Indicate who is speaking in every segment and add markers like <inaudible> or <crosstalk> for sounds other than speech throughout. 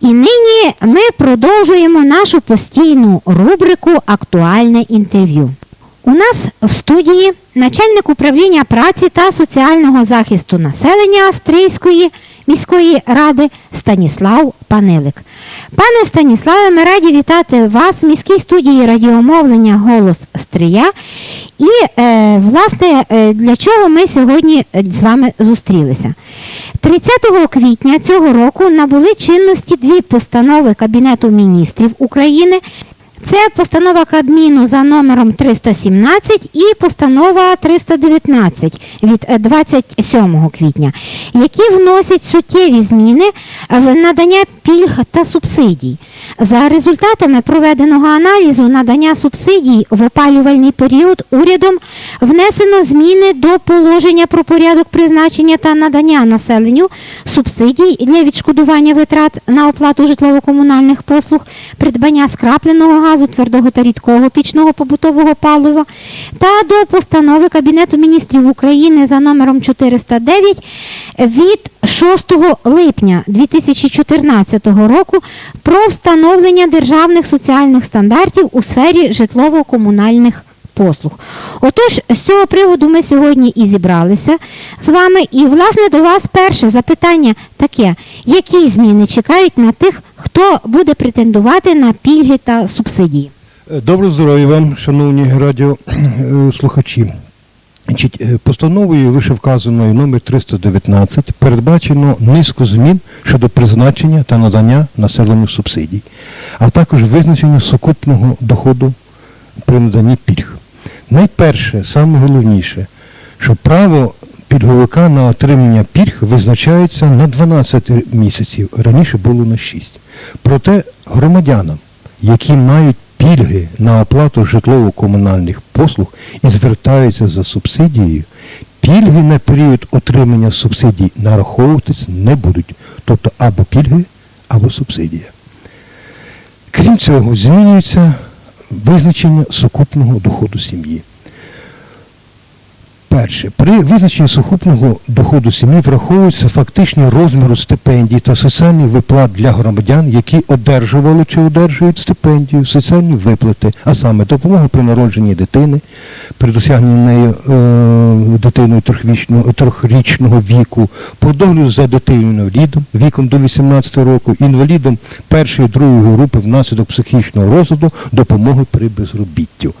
Speaker 1: І нині ми продовжуємо нашу постійну рубрику Актуальне інтерв'ю. У нас в студії начальник управління праці та соціального захисту населення Стрийської міської ради Станіслав Панилик. Пане Станіславе, ми раді вітати вас в міській студії радіомовлення Голос Стрия. І, е, власне, е, для чого ми сьогодні з вами зустрілися? 30 квітня цього року набули чинності дві постанови Кабінету міністрів України. Це постанова Кабміну за номером 317 і постанова 319 від е, 27 квітня, які вносять суттєві зміни в надання пільг та субсидій. За результатами проведеного аналізу надання субсидій в опалювальний період урядом внесено зміни до положення про порядок призначення та надання населенню субсидій для відшкодування витрат на оплату житлово-комунальних послуг, придбання скрапленого газу, твердого та рідкого пічного побутового палива та до постанови Кабінету міністрів України за номером 409 від 6 липня 2014 року про встановлення державних соціальних стандартів у сфері житлово-комунальних послуг. Отож, з цього приводу ми сьогодні і зібралися з вами. І, власне, до вас перше запитання таке: які зміни чекають на тих, хто буде претендувати на пільги та субсидії?
Speaker 2: Доброго здоров'я вам, шановні радіослухачі. Е, Постановою вишевказаною номер 319 передбачено низку змін щодо призначення та надання населенню субсидій, а також визначення сукупного доходу при наданні пільг. Найперше, саме головніше, що право пільговика на отримання пільг визначається на 12 місяців, раніше було на 6. Проте громадянам, які мають пільги на оплату житлово-комунальних послуг і звертаються за субсидією, пільги на період отримання субсидій нараховуватись не будуть. Тобто або пільги, або субсидія. Крім цього, змінюється визначення сукупного доходу сім'ї. Перше, при визначенні сукупного доходу сім'ї враховуються фактичні розміри стипендій та соціальні виплат для громадян, які одержували чи одержують стипендію, соціальні виплати, а саме допомога при народженні дитини, при досягненні нею е, дитиною трьохрічного, трьохрічного віку, по догляду за дитиною віком до 18 року, інвалідом першої і другої групи внаслідок психічного розладу, допомоги при безробіттю.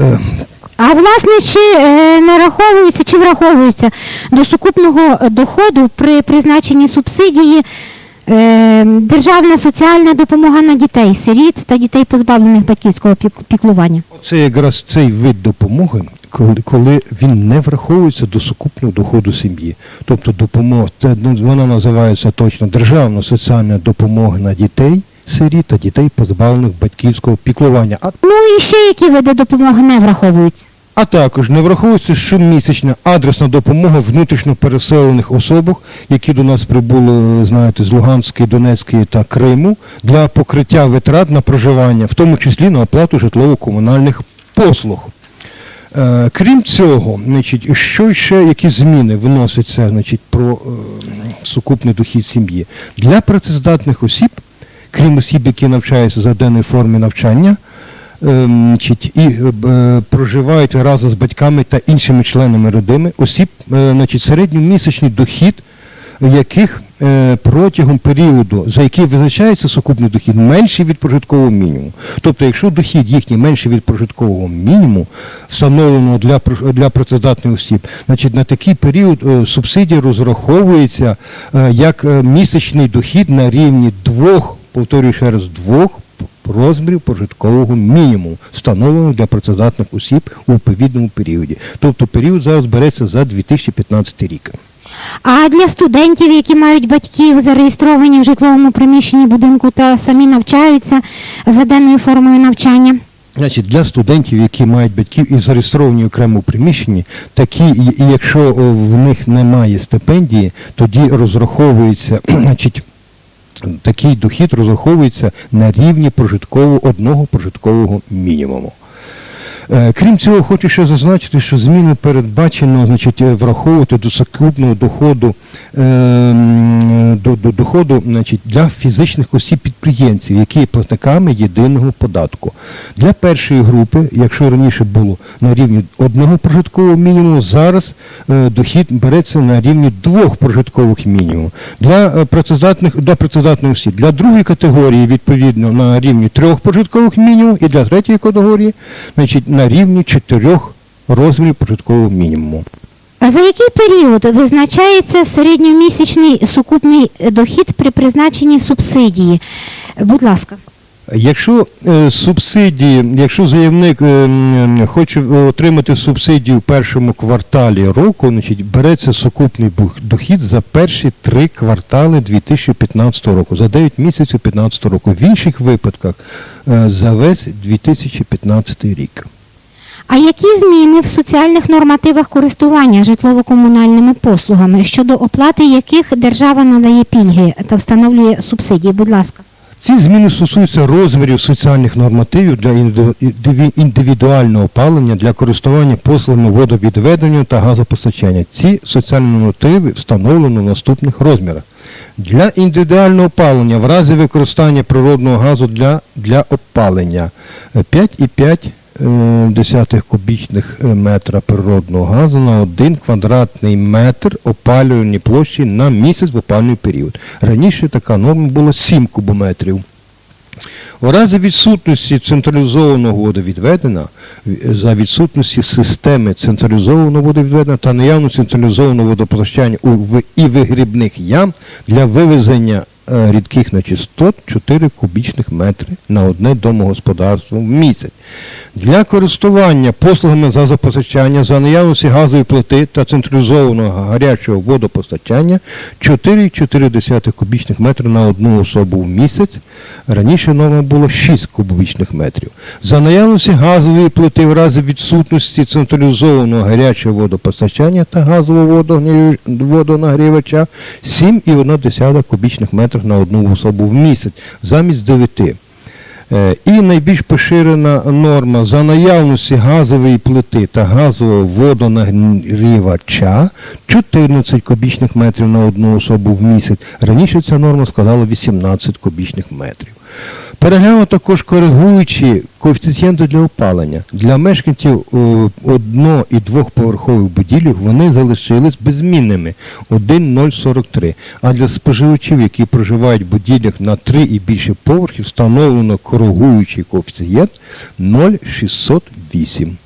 Speaker 2: Е,
Speaker 1: А власне, чи е, нараховується, чи враховується до сукупного е, доходу при призначенні субсидії е, державна соціальна допомога на дітей, сиріт та дітей, позбавлених батьківського пік- піклування?
Speaker 2: Це якраз цей вид допомоги, коли, коли він не враховується до сукупного доходу сім'ї. Тобто допомога, це, ну, вона називається точно державна соціальна допомога на дітей, сиріт та дітей, позбавлених батьківського піклування. А,
Speaker 1: Ну і ще які види допомоги не враховуються?
Speaker 2: А також не враховується щомісячна адресна допомога внутрішньо переселених особах, які до нас прибули, знаєте, з Луганської, Донецької та Криму, для покриття витрат на проживання, в тому числі на оплату житлово-комунальних послуг. Е, Крім цього, значить, що ще які зміни вносяться значить, про е, сукупний дохід сім'ї? Для працездатних осіб, крім осіб, які навчаються за денною формі навчання, і е, е, проживають разом з батьками та іншими членами родини, осіб, е, значить, середньомісячний дохід яких протягом періоду, за який визначається сукупний дохід, менший від прожиткового мінімуму. Тобто, якщо дохід їхній менший від прожиткового мінімуму, встановленого для, для працездатних осіб, значить на такий період субсидія розраховується як місячний дохід на рівні двох, повторюю ще раз, двох розмірів прожиткового мінімуму, встановленого для працездатних осіб у відповідному періоді. Тобто період зараз береться за 2015 рік.
Speaker 1: А для студентів, які мають батьків, зареєстровані в житловому приміщенні будинку та самі навчаються за денною формою навчання.
Speaker 2: Значить, для студентів, які мають батьків і зареєстровані окремо у приміщенні, такі, і якщо в них немає стипендії, тоді розраховується, <clears throat> значить, такий дохід розраховується на рівні прожиткового одного прожиткового мінімуму. Е, Крім цього, хочу ще зазначити, що зміни передбачено значить, е, враховувати до сукупного доходу, е, до, до доходу значить, для фізичних осіб-підприємців, які є платниками єдиного податку. Для першої групи, якщо раніше було на рівні одного прожиткового мінімуму, зараз дохід береться на рівні двох прожиткових мінімумів. Для працездатних для працездатних осіб. Для другої категорії, відповідно, на рівні трьох прожиткових мінімумів, і для третьої категорії, значить, на рівні чотирьох розмірів прожиткового мінімуму.
Speaker 1: А за який період визначається середньомісячний сукупний дохід при призначенні субсидії? Будь ласка.
Speaker 2: Якщо е, субсидії, якщо заявник е, хоче отримати субсидію в першому кварталі року, значить береться сукупний дохід за перші три квартали 2015 року, за 9 місяців 2015 року. В інших випадках е, за весь 2015 рік.
Speaker 1: А які зміни в соціальних нормативах користування житлово-комунальними послугами, щодо оплати яких держава надає пільги та встановлює субсидії? Будь ласка.
Speaker 2: Ці зміни стосуються розмірів соціальних нормативів для індиві- індиві- індивідуального опалення для користування послугами водовідведення та газопостачання. Ці соціальні нормативи встановлено в наступних розмірах. Для індивідуального опалення в разі використання природного газу для, для опалення е, 5,5 е, десятих кубічних е, метра природного газу на один квадратний метр опалювальної площі на місяць в опалювальний період. Раніше така норма була 7 кубометрів. У разі відсутності централізованого водовідведення, за відсутності системи централізованого водовідведення та наявно централізованого водопостачання у в- і вигрібних ям для вивезення е, рідких нечистот 4 кубічних метри на одне домогосподарство в місяць. Для користування послугами за запостачання за наявності газової плити та централізованого гарячого водопостачання 4,4 кубічних метри на одну особу в місяць. Раніше норма було 6 кубічних метрів. За наявності газової плити в разі відсутності централізованого гарячого водопостачання та газового водонагрівача 7,1 кубічних метрів на одну особу в місяць замість 9. Е, І найбільш поширена норма за наявності газової плити та газового водонагрівача 14 кубічних метрів на одну особу в місяць. Раніше ця норма складала 18 кубічних метрів. Переглянуто також коригуючи коефіцієнти для опалення. Для мешканців е, одно- і двохповерхових будівель вони залишились беззмінними 1,043. А для споживачів, які проживають в будівлях на 3 і більше поверхів, встановлено коригуючий коефіцієнт 0,608.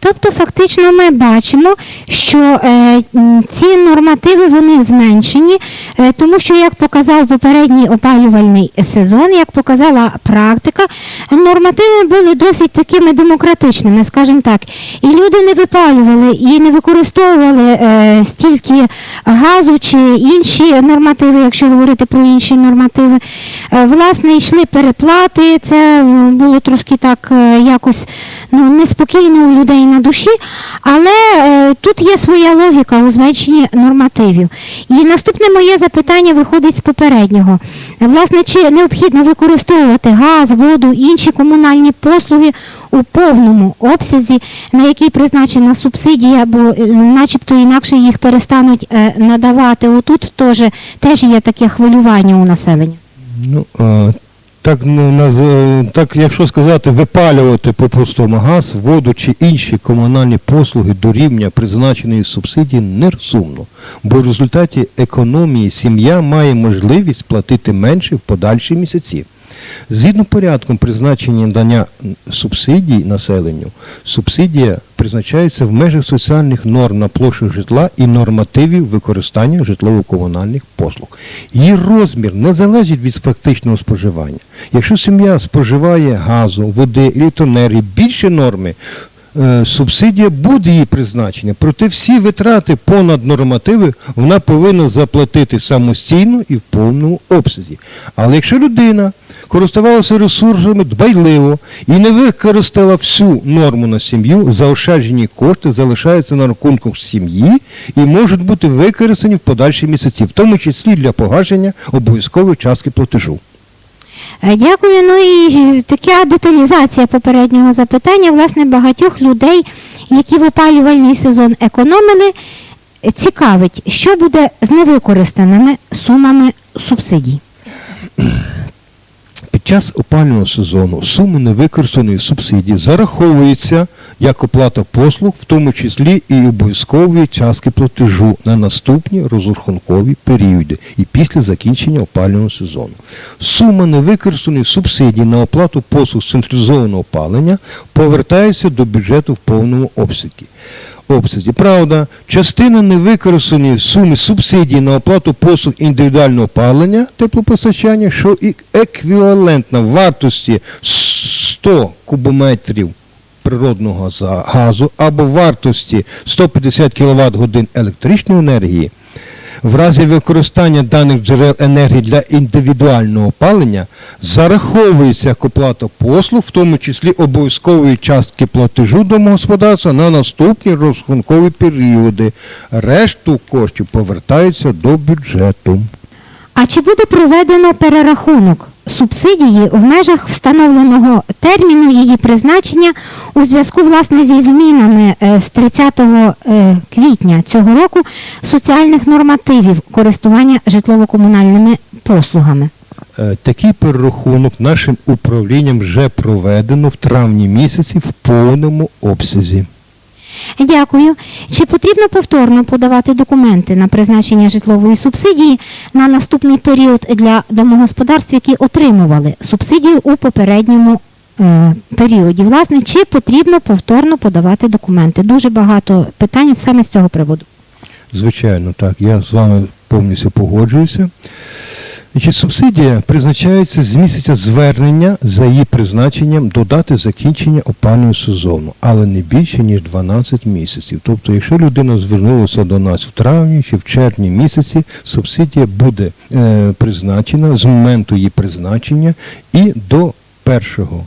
Speaker 1: Тобто, фактично, ми бачимо, що е, ці нормативи вони зменшені, е, тому що, як показав попередній опалювальний сезон, як показала практика, нормативи були досить такими демократичними, скажімо так. І люди не випалювали і не використовували е, стільки газу чи інші нормативи, якщо говорити про інші нормативи. Власне, йшли переплати, це було трошки так якось ну, неспокійно у людей на душі, але е, тут є своя логіка у зменшенні нормативів. І наступне моє запитання виходить з попереднього. Власне, чи необхідно використовувати газ, воду, інші комунальні послуги у повному обсязі, на який призначена субсидія, бо е, начебто інакше їх перестануть е, надавати. Отут теж, теж є таке хвилювання у населення.
Speaker 2: Ну, е, так, е, так, якщо сказати, випалювати по-простому газ, воду чи інші комунальні послуги до рівня призначеної субсидії нерозумно, бо в результаті економії сім'я має можливість платити менше в подальші місяці. Згідно порядком призначення надання субсидій населенню, субсидія призначається в межах соціальних норм на площу житла і нормативів використання житлово-комунальних послуг. Її розмір не залежить від фактичного споживання. Якщо сім'я споживає газу, води, електроенергії більше норми, е, субсидія буде її призначення, проте всі витрати понад нормативи вона повинна заплатити самостійно і в повному обсязі. Але якщо людина користувалася ресурсами дбайливо і не використала всю норму на сім'ю, заощаджені кошти залишаються на рахунку сім'ї і можуть бути використані в подальші місяці, в тому числі для погашення обов'язкової частки платежу.
Speaker 1: Е, Дякую. Ну і така деталізація попереднього запитання. Власне, багатьох людей, які в опалювальний сезон економили, цікавить, що буде з невикористаними сумами субсидій.
Speaker 2: Під час опалювального сезону суми невикористаної субсидії зараховуються як оплата послуг, в тому числі і обов'язкові частки платежу на наступні розрахункові періоди і після закінчення опалювального сезону. Сума невикористаної субсидії на оплату послуг централізованого опалення повертається до бюджету в повному обсязі. Обсязі. Правда, частина невикористані суми субсидії на оплату послуг індивідуального опалення теплопостачання, що і еквівалентна вартості 100 кубометрів природного газу або вартості 150 кВт годин електричної енергії, в разі використання даних джерел енергії для індивідуального опалення зараховується як оплата послуг, в тому числі обов'язкової частки платежу домогосподарства на наступні розрахункові періоди. Решту коштів повертається до бюджету.
Speaker 1: А чи буде проведено перерахунок субсидії в межах встановленого терміну її призначення у зв'язку власне зі змінами е, з 30 е, квітня цього року соціальних нормативів користування житлово-комунальними послугами?
Speaker 2: Е, Такий перерахунок нашим управлінням вже проведено в травні місяці в повному обсязі.
Speaker 1: Дякую. Чи потрібно повторно подавати документи на призначення житлової субсидії на наступний період для домогосподарств, які отримували субсидію у попередньому е, періоді? Власне, чи потрібно повторно подавати документи? Дуже багато питань саме з цього приводу.
Speaker 2: Звичайно, так. Я з вами повністю погоджуюся. Значить, субсидія призначається з місяця звернення за її призначенням до дати закінчення опалювального сезону, але не більше, ніж 12 місяців. Тобто, якщо людина звернулася до нас в травні чи в червні місяці, субсидія буде е, призначена з моменту її призначення і до 1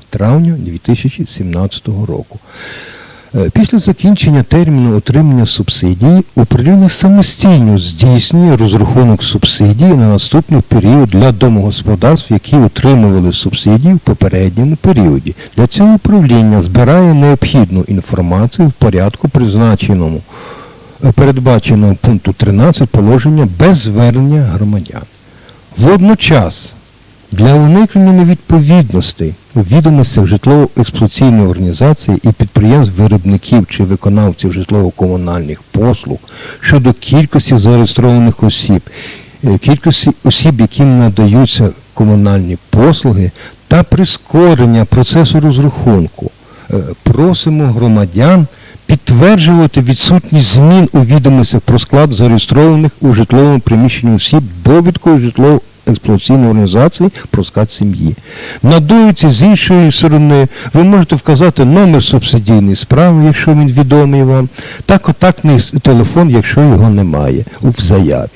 Speaker 2: травня 2017 року. Е, Після закінчення терміну отримання субсидії управління самостійно здійснює розрахунок субсидії на наступний період для домогосподарств, які отримували субсидії в попередньому періоді. Для цього управління збирає необхідну інформацію в порядку, призначеному е, передбаченого пункту 13 положення без звернення громадян. Водночас для уникнення невідповідностей у відомостях житлово-експлуатаційної організації і підприємств виробників чи виконавців житлово-комунальних послуг щодо кількості зареєстрованих осіб, е, кількості осіб, яким надаються комунальні послуги, та прискорення процесу розрахунку. Е, Просимо громадян підтверджувати відсутність змін у відомостях про склад зареєстрованих у житловому приміщенні осіб довідкою житлово експлуатаційної організації про склад сім'ї. Надуються з іншої сторони ви можете вказати номер субсидійної справи, якщо він відомий вам, та контактний телефон, якщо його немає, у заяві.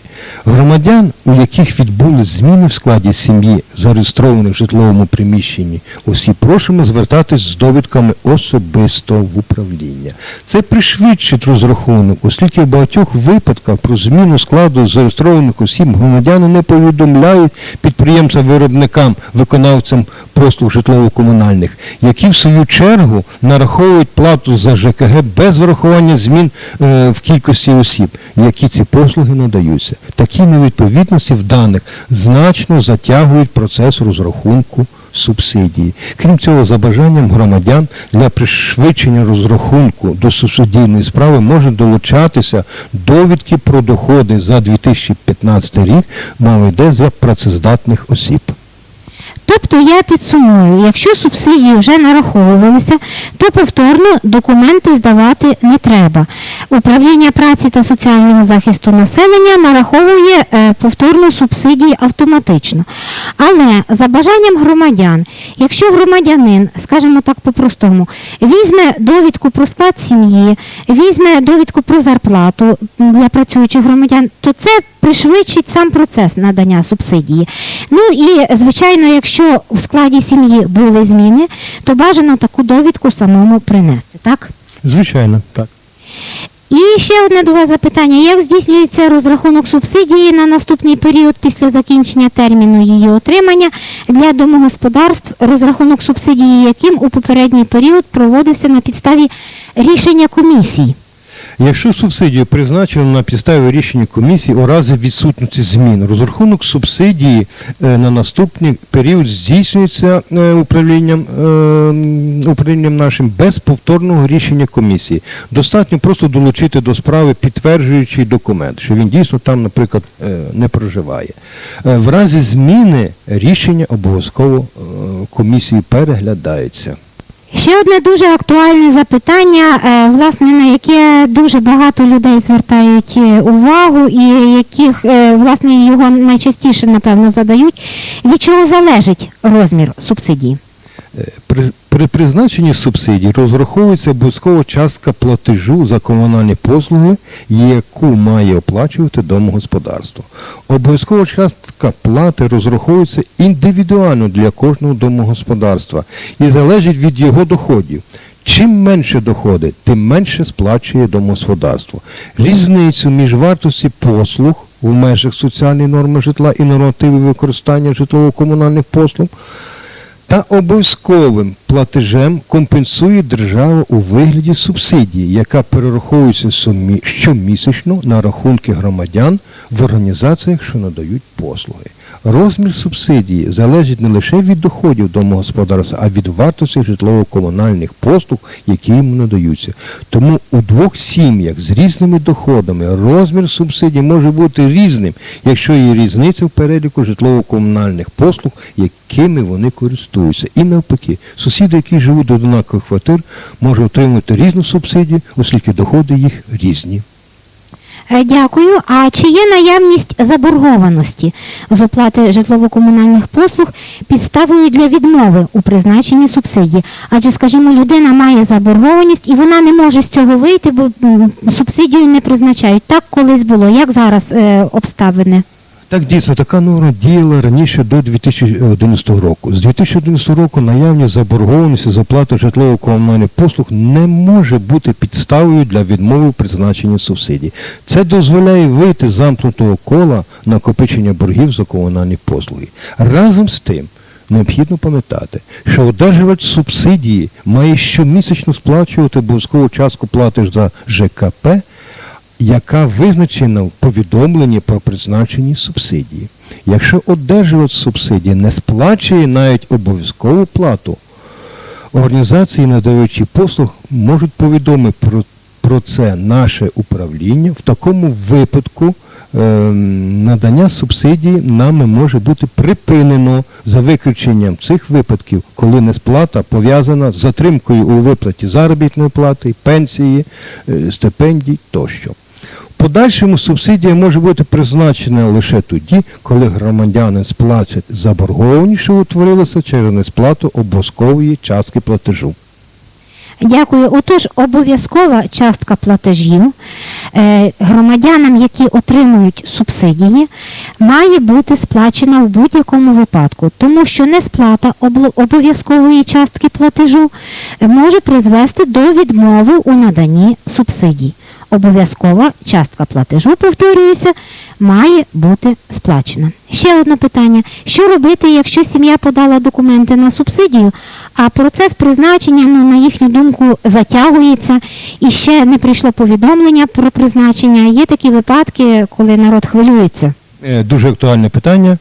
Speaker 2: Громадян, у яких відбули зміни в складі сім'ї, зареєстрованих в житловому приміщенні, усі просимо звертатись з довідками особисто в управління. Це пришвидшить розрахунок, оскільки в багатьох випадках про зміну складу зареєстрованих осіб громадяни не повідомляють підприємцям-виробникам, виконавцям послуг житлово-комунальних, які в свою чергу нараховують плату за ЖКГ без врахування змін е, в кількості осіб, які ці послуги надаються. Такі невідповідності в даних значно затягують процес розрахунку субсидії. Крім цього, за бажанням громадян для пришвидшення розрахунку до субсидійної справи можуть долучатися довідки про доходи за 2015 рік, мова йде за працездатних осіб.
Speaker 1: Тобто я підсумую, якщо субсидії вже нараховувалися, то повторно документи здавати не треба. Управління праці та соціального захисту населення нараховує е, повторно субсидії автоматично. Але за бажанням громадян, якщо громадянин, скажімо так по-простому, візьме довідку про склад сім'ї, візьме довідку про зарплату для працюючих громадян, то це пришвидшить сам процес надання субсидії. Ну і звичайно, якщо в складі сім'ї були зміни, то бажано таку довідку самому принести, так?
Speaker 2: Звичайно, так.
Speaker 1: І ще одне до вас запитання: як здійснюється розрахунок субсидії на наступний період після закінчення терміну її отримання для домогосподарств, розрахунок субсидії, яким у попередній період проводився на підставі рішення комісії?
Speaker 2: Якщо субсидію призначено на підставі рішення комісії у разі відсутності змін, розрахунок субсидії е, на наступний період здійснюється е, управлінням, е, управлінням нашим без повторного рішення комісії. Достатньо просто долучити до справи підтверджуючий документ, що він дійсно там, наприклад, не проживає. В разі зміни рішення обов'язково комісії переглядається.
Speaker 1: Ще одне дуже актуальне запитання, е, власне, на яке дуже багато людей звертають е, увагу, і яких е, власне його найчастіше напевно задають. Від чого залежить розмір субсидії?
Speaker 2: При, при призначенні субсидій розраховується обов'язкова частка платежу за комунальні послуги, яку має оплачувати домогосподарство. Обов'язкова частка плати розраховується індивідуально для кожного домогосподарства і залежить від його доходів. Чим менше доходи, тим менше сплачує домогосподарство. Різницю між вартості послуг в межах соціальної норми житла і нормативи використання житлово-комунальних послуг та обов'язковим платежем компенсує держава у вигляді субсидії, яка перераховується сумі- щомісячно на рахунки громадян в організаціях, що надають послуги. Розмір субсидії залежить не лише від доходів домогосподарства, а від вартості житлово-комунальних послуг, які йому надаються. Тому у двох сім'ях з різними доходами розмір субсидії може бути різним, якщо є різниця в переліку житлово-комунальних послуг, якими вони користуються. І навпаки, сусіди, які живуть до однакових квартир, можуть отримати різну субсидію, оскільки доходи їх різні.
Speaker 1: Е, Дякую. А чи є наявність заборгованості з оплати житлово-комунальних послуг підставою для відмови у призначенні субсидії? Адже, скажімо, людина має заборгованість і вона не може з цього вийти, бо субсидію не призначають. Так колись було. Як зараз е, обставини?
Speaker 2: Так дійсно, така норма діяла раніше до 2011 року. З 2011 року наявність заборгованості за оплату житлово-комунальних послуг не може бути підставою для відмови в призначенні субсидій. Це дозволяє вийти з замкнутого кола накопичення боргів за комунальні послуги. Разом з тим, Необхідно пам'ятати, що одержувач субсидії має щомісячно сплачувати обов'язкову частку платиш за ЖКП, яка визначена в повідомленні про призначені субсидії. Якщо одержувач субсидії не сплачує навіть обов'язкову плату, організації, надаючі послуг, можуть повідомити про, про це наше управління. В такому випадку ем, надання субсидії нами може бути припинено за виключенням цих випадків, коли несплата пов'язана з затримкою у виплаті заробітної плати, пенсії, е, стипендій тощо. Подальшому субсидія може бути призначена лише тоді, коли громадянин сплатить заборгованість, що утворилася через несплату обов'язкової частки платежу.
Speaker 1: Дякую. Отож, обов'язкова частка платежів е, громадянам, які отримують субсидії, має бути сплачена в будь-якому випадку, тому що несплата обов'язкової частки платежу може призвести до відмови у наданні субсидій. Обов'язкова частка платежу, повторююся, має бути сплачена. Ще одне питання: що робити, якщо сім'я подала документи на субсидію, а процес призначення, ну, на їхню думку, затягується і ще не прийшло повідомлення про призначення. Є такі випадки, коли народ хвилюється.
Speaker 2: Е, Дуже актуальне питання.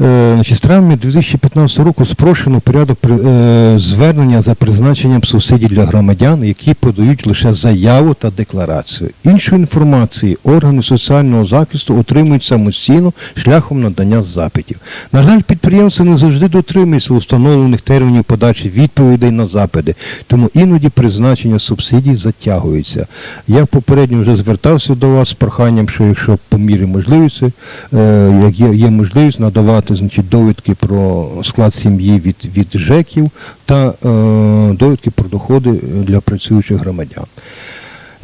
Speaker 2: Е, Значить, з травня 2015 року спрощено порядок е, звернення за призначенням субсидій для громадян, які подають лише заяву та декларацію. Іншої інформації органи соціального захисту отримують самостійно шляхом надання запитів. На жаль, підприємці не завжди дотримуються установлених термінів подачі відповідей на запити, тому іноді призначення субсидій затягується. Я попередньо вже звертався до вас з проханням, що якщо по мірі можливості, е, як є можливість надавати значить, довідки про склад сім'ї від, від ЖЕКів та е, довідки про доходи для працюючих громадян.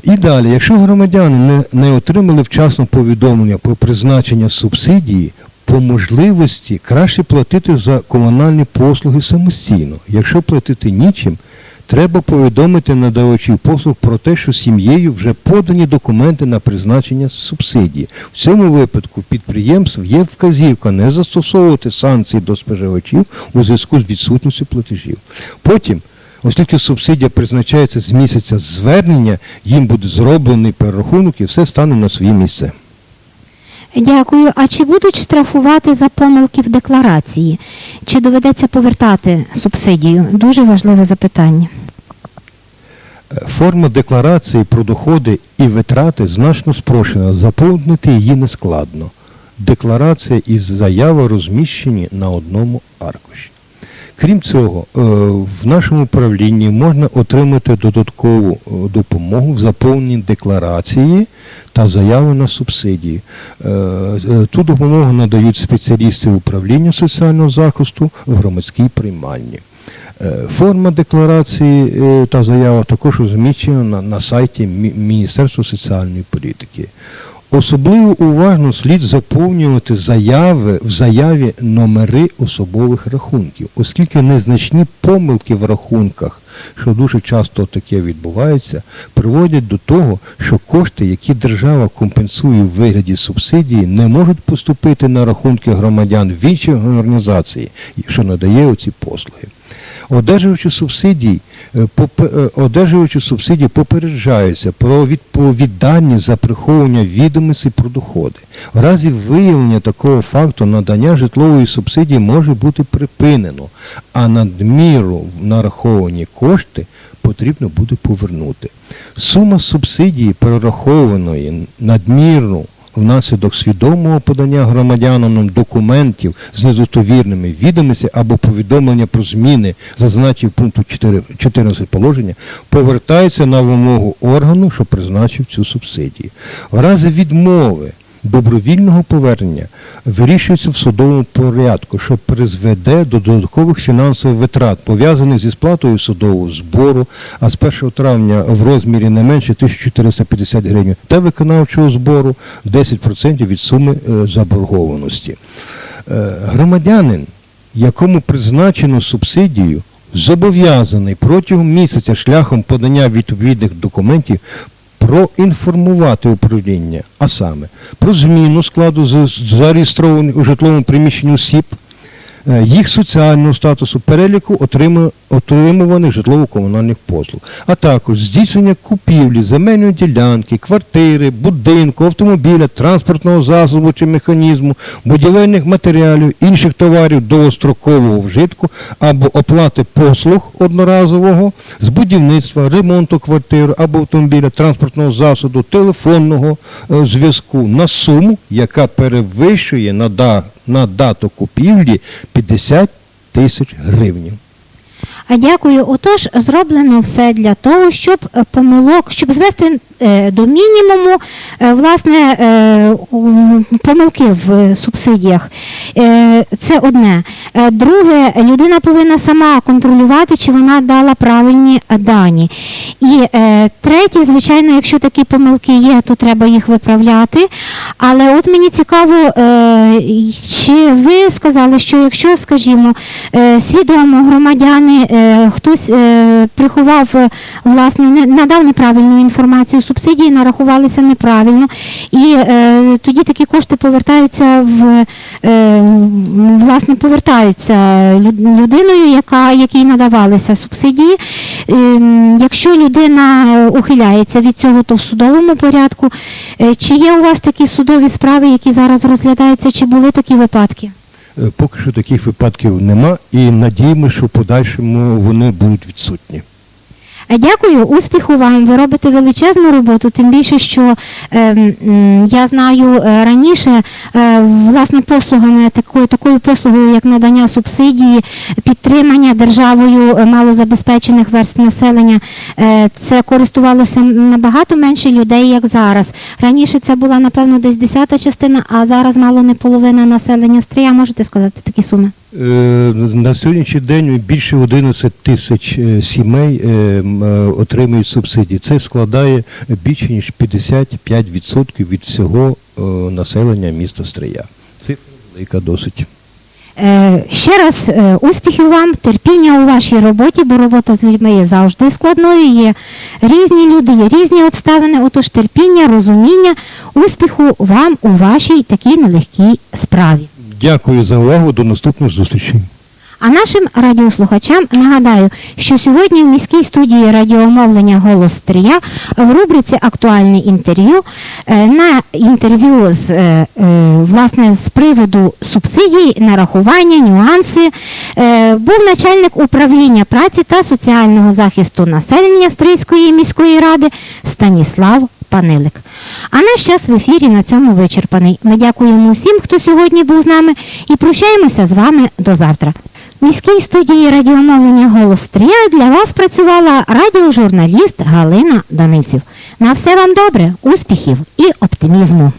Speaker 2: І далі, якщо громадяни не, не отримали вчасно повідомлення про призначення субсидії, по можливості краще платити за комунальні послуги самостійно. Якщо платити нічим, треба повідомити надавачів послуг про те, що сім'єю вже подані документи на призначення субсидії. В цьому випадку підприємств є вказівка не застосовувати санкції до споживачів у зв'язку з відсутністю платежів. Потім Оскільки субсидія призначається з місяця звернення, їм буде зроблений перерахунок і все стане на свої місце.
Speaker 1: Дякую. А чи будуть штрафувати за помилки в декларації? Чи доведеться повертати субсидію? Дуже важливе запитання.
Speaker 2: Форма декларації про доходи і витрати значно спрощена. Заповнити її нескладно. Декларація і заява розміщені на одному аркуші. Крім цього, е, в нашому управлінні можна отримати додаткову е, допомогу в заповненні декларації та заяви на субсидії. Е, Ту допомогу надають спеціалісти управління соціального захисту в громадській приймальні. Форма декларації та заява також розміщена на, на сайті Міністерства соціальної політики. Особливо уважно слід заповнювати заяви в заяві номери особових рахунків, оскільки незначні помилки в рахунках, що дуже часто таке відбувається, приводять до того, що кошти, які держава компенсує в вигляді субсидії, не можуть поступити на рахунки громадян в інші організації, що надає оці послуги. Одержувачі субсидій, е, е, попереджаються про відповідальність за приховування відомостей про доходи. В разі виявлення такого факту надання житлової субсидії може бути припинено, а надміру нараховані кошти потрібно буде повернути. Сума субсидії перерахованої надмірну внаслідок свідомого подання громадянам документів з недостовірними відомостями або повідомлення про зміни, зазначені пункту 4 14 положення, повертається на вимогу органу, що призначив цю субсидію. В разі відмови добровільного повернення вирішується в судовому порядку, що призведе до додаткових фінансових витрат, пов'язаних зі сплатою судового збору, а з 1 травня в розмірі не менше 1450 гривень, та виконавчого збору 10% від суми е, заборгованості. Е, Громадянин, якому призначено субсидію, зобов'язаний протягом місяця шляхом подання відповідних документів проінформувати управління, а саме про зміну складу зареєстрованих у житловому приміщенні осіб, їх соціального статусу, переліку отриму- отримуваних житлово-комунальних послуг, а також здійснення купівлі земельної ділянки, квартири, будинку, автомобіля, транспортного засобу чи механізму, будівельних матеріалів, інших товарів довгострокового вжитку або оплати послуг одноразового з будівництва, ремонту квартири або автомобіля, транспортного засобу, телефонного е, зв'язку на суму, яка перевищує на, на дату купівлі 50 тисяч гривень.
Speaker 1: А дякую. Отож, зроблено все для того, щоб е, помилок, щоб звести е, до мінімуму е, власне помилки в субсидіях. Це одне. Друге, людина повинна сама контролювати, чи вона дала правильні дані. І третє, звичайно, якщо такі помилки є, то треба їх виправляти. Але от мені цікаво, чи ви сказали, що якщо, скажімо, свідомо громадяни, хтось е, приховав, е, власне, не надав неправильну інформацію, субсидії нарахувалися неправильно, і е, тоді такі кошти повертаються в е, власне повертаються людиною, яка якій надавалися субсидії. Ем, Якщо людина е, ухиляється від цього, то в судовому порядку. Е, Чи є у вас такі судові справи, які зараз розглядаються, чи були такі випадки?
Speaker 2: Е, Поки що таких випадків нема, і надіємося, що в подальшому вони будуть відсутні.
Speaker 1: Е, Дякую, успіху вам. Ви робите величезну роботу. Тим більше, що е, я знаю е, раніше е, власне послугами такою такою послугою, як надання субсидії, підтримання державою е, малозабезпечених верств населення. е, Це користувалося набагато менше людей, як зараз. Раніше це була напевно десь десята частина, а зараз мало не половина населення стрія. Можете сказати такі суми?
Speaker 2: Е, На сьогоднішній день більше 11 тисяч е, сімей е, отримують субсидії. Це складає більше ніж 55% від всього населення міста Стрия. Цифра велика досить.
Speaker 1: Ще раз успіхів вам, терпіння у вашій роботі, бо робота з людьми є завжди складною. Є різні люди, є різні обставини. Отож, терпіння, розуміння, успіху вам у вашій такій нелегкій справі.
Speaker 2: Дякую за увагу. До наступних зустрічей.
Speaker 1: А нашим радіослухачам нагадаю, що сьогодні в міській студії радіомовлення Голос Стрия в рубриці Актуальне інтерв'ю е, на інтерв'ю з е, е, власне з приводу субсидій, нарахування, нюанси був начальник управління праці та соціального захисту населення Стрийської міської ради Станіслав Панилик. А наш час в ефірі на цьому вичерпаний. Ми дякуємо всім, хто сьогодні був з нами, і прощаємося з вами до завтра. В міській студії радіомовлення Голос Стрія для вас працювала радіожурналіст Галина Даниців. На все вам добре, успіхів і оптимізму.